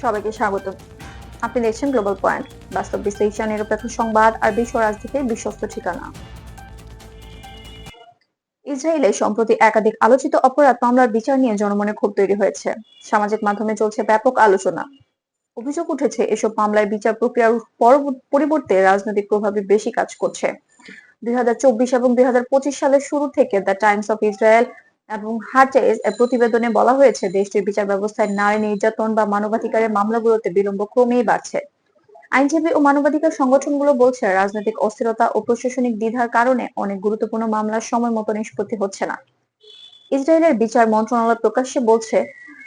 সবাইকে স্বাগত। আপনি দেখছেন গ্লোবাল পয়েন্ট বাস্তব বিশ্লেষণ, নিরপেক্ষ সংবাদ আর বিশ্ব রাজনীতির বিশ্বস্ত ঠিকানা। ইসরায়েলে সম্প্রতি একাধিক আলোচিত অপরাধ মামলার বিচার নিয়ে জনমনে ক্ষোভ তৈরি হয়েছে। সামাজিক মাধ্যমে চলছে ব্যাপক আলোচনা। অভিযোগ উঠেছে, এসব মামলায় বিচার প্রক্রিয়ার পরব- পরিবর্তে রাজনৈতিক প্রভাবে বেশি কাজ করছে। দুই হাজার চব্বিশ এবং দুই হাজার পঁচিশ সালের শুরু থেকে দ্য টাইমস অফ ইসরায়েল এবং হার্টেজ এর প্রতিবেদনে বলা হয়েছে, দেশটির বিচার ব্যবস্থায় নারী নির্যাতন বা মানবাধিকারের মামলাগুলোতে বিলম্ব ক্রমেই বাড়ছে। আইনজীবী ও মানবাধিকার সংগঠনগুলো বলছে, রাজনৈতিক অস্থিরতা ও প্রশাসনিক দ্বিধার কারণে অনেক গুরুত্বপূর্ণ মামলার সময় মতো নিষ্পত্তি হচ্ছে না। ইসরায়েলের বিচার মন্ত্রণালয় প্রকাশ্যে বলছে,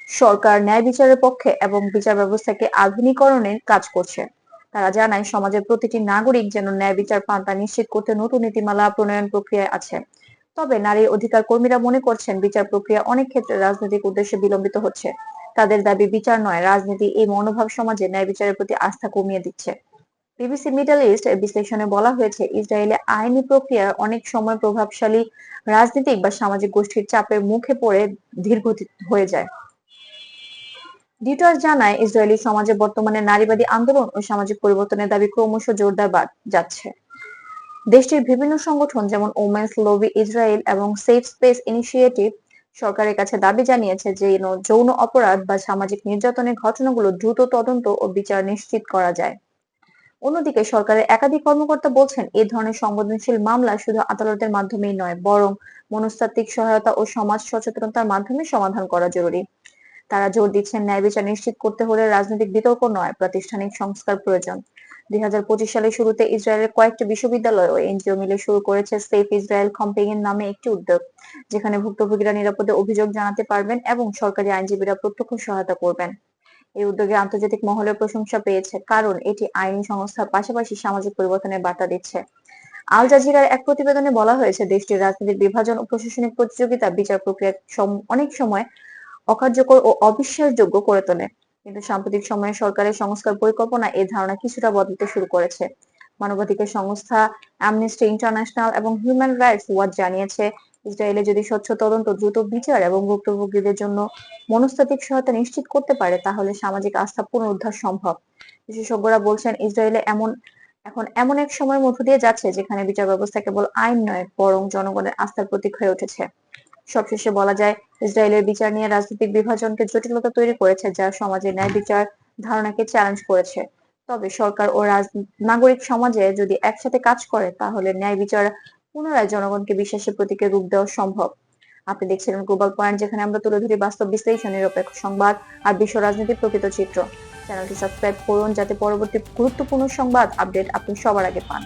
সরকার ন্যায় বিচারের পক্ষে এবং বিচার ব্যবস্থাকে আধুনিকরণের কাজ করছে। তারা জানায়, সমাজের প্রতিটি নাগরিক যেন ন্যায় বিচার পান তা নিশ্চিত করতে নতুন নীতিমালা প্রণয়ন প্রক্রিয়ায় আছে। তবে নারী অধিকার কর্মীরা মনে করছেন বিচার প্রক্রিয়া অনেক ক্ষেত্রে রাজনৈতিক উদ্দেশ্যে বিলম্বিত হচ্ছে। তাদের দাবি, বিচার নয়, রাজনীতি এই মনোভাব সমাজে ন্যায় বিচারের প্রতি আস্থা কমিয়ে দিচ্ছে। বিবিসি মিডল ইস্ট বিশ্লেষণে বলা হয়েছে, ইসরায়েলে আইনি প্রক্রিয়া অনেক সময় প্রভাবশালী রাজনৈতিক বা সামাজিক গোষ্ঠীর চাপের মুখে পড়ে ধীরগতি হয়ে যায়। ডিটার্স জানায়, ইসরায়েলি সমাজে বর্তমানে নারীবাদী আন্দোলন ও সামাজিক পরিবর্তনের দাবি ক্রমশ জোরদার যাচ্ছে। দেশটির বিভিন্ন সংগঠন যেমন ওমেন্স লবি ইসরায়েল এবং সেফ স্পেস ইনিশিয়েটিভ সরকারের কাছে দাবি জানিয়েছে যে যৌন অপরাধ বা সামাজিক নির্যাতনের ঘটনাগুলো দ্রুত তদন্ত ও বিচার নিশ্চিত করা যায়। অন্যদিকে সরকারের একাধিক কর্মকর্তা বলছেন এই ধরনের সংবেদনশীল মামলা শুধু আদালতের মাধ্যমেই নয়, বরং মনস্তাত্ত্বিক সহায়তা ও সমাজ সচেতনতার মাধ্যমে সমাধান করা জরুরি। তারা জোর দিচ্ছেন ন্যায় বিচার নিশ্চিত করতে হলে রাজনৈতিক বিতর্ক নয়, প্রাতিষ্ঠানিক সংস্কার প্রয়োজন। দুই সালের শুরুতে ইসরায়েলের কয়েকটি বিশ্ববিদ্যালয় ও এনজিও মিলে শুরু করেছে সেফ ইসরায়েল কম্পেইন নামে একটি উদ্যোগ, যেখানে ভুক্তভোগীরা নিরাপদে অভিযোগ জানাতে পারবেন এবং সরকারি আইনজীবীরা প্রত্যক্ষ সহায়তা করবেন। এই উদ্যোগে আন্তর্জাতিক মহলের প্রশংসা পেয়েছে, কারণ এটি আইনি সংস্থার পাশাপাশি সামাজিক পরিবর্তনের বার্তা দিচ্ছে। আল জাজিরার এক প্রতিবেদনে বলা হয়েছে, দেশটির রাজনৈতিক বিভাজন ও প্রশাসনিক প্রতিযোগিতা বিচার প্রক্রিয়া অনেক সময় অকার্যকর ও অবিশ্বাসযোগ্য করে তোলে। কিন্তু সাম্প্রতিক সময়ে সরকারের সংস্কার পরিকল্পনা এই ধারণা কিছুটা বদলাতে শুরু করেছে। মানবাধিকার সংস্থা অ্যামনেস্টি ইন্টারন্যাশনাল এবং হিউম্যান রাইটস ওয়াচ জানিয়েছে, ইসরায়েলে যদি স্বচ্ছ তদন্ত, দ্রুত বিচার এবং ভুক্তভোগীদের জন্য মনস্তাত্ত্বিক সহায়তা নিশ্চিত করতে পারে, তাহলে সামাজিক আস্থা পুনরুদ্ধার সম্ভব। বিশেষজ্ঞরা বলছেন, ইসরায়েলে এমন, এখন এমন এক সময়ের মধ্য দিয়ে যাচ্ছে, যেখানে বিচার ব্যবস্থা কেবল আইন নয়, বরং জনগণের আস্থার প্রতীক হয়ে উঠেছে। সবশেষে বলা যায়, ইসরায়েলের বিচার নিয়ে রাজনৈতিক বিভাজনকে জটিলতা তৈরি করেছে, যা সমাজের ন্যায় বিচার ধারণাকে চ্যালেঞ্জ করেছে। তবে সরকার ও নাগরিক সমাজে যদি একসাথে কাজ করে, তাহলে ন্যায় বিচার পুনরায় জনগণকে বিশ্বাসের প্রতীকে রূপ দেওয়া সম্ভব। আপনি দেখছিলেন গ্লোবাল পয়েন্ট যেখানে আমরা তুলে ধরি বাস্তব বিশ্লেষণ, নিরপেক্ষ সংবাদ আর বিশ্ব রাজনীতির প্রকৃত চিত্র। চ্যানেলটি সাবস্ক্রাইব করুন, যাতে পরবর্তী গুরুত্বপূর্ণ সংবাদ আপডেট আপনি সবার আগে পান।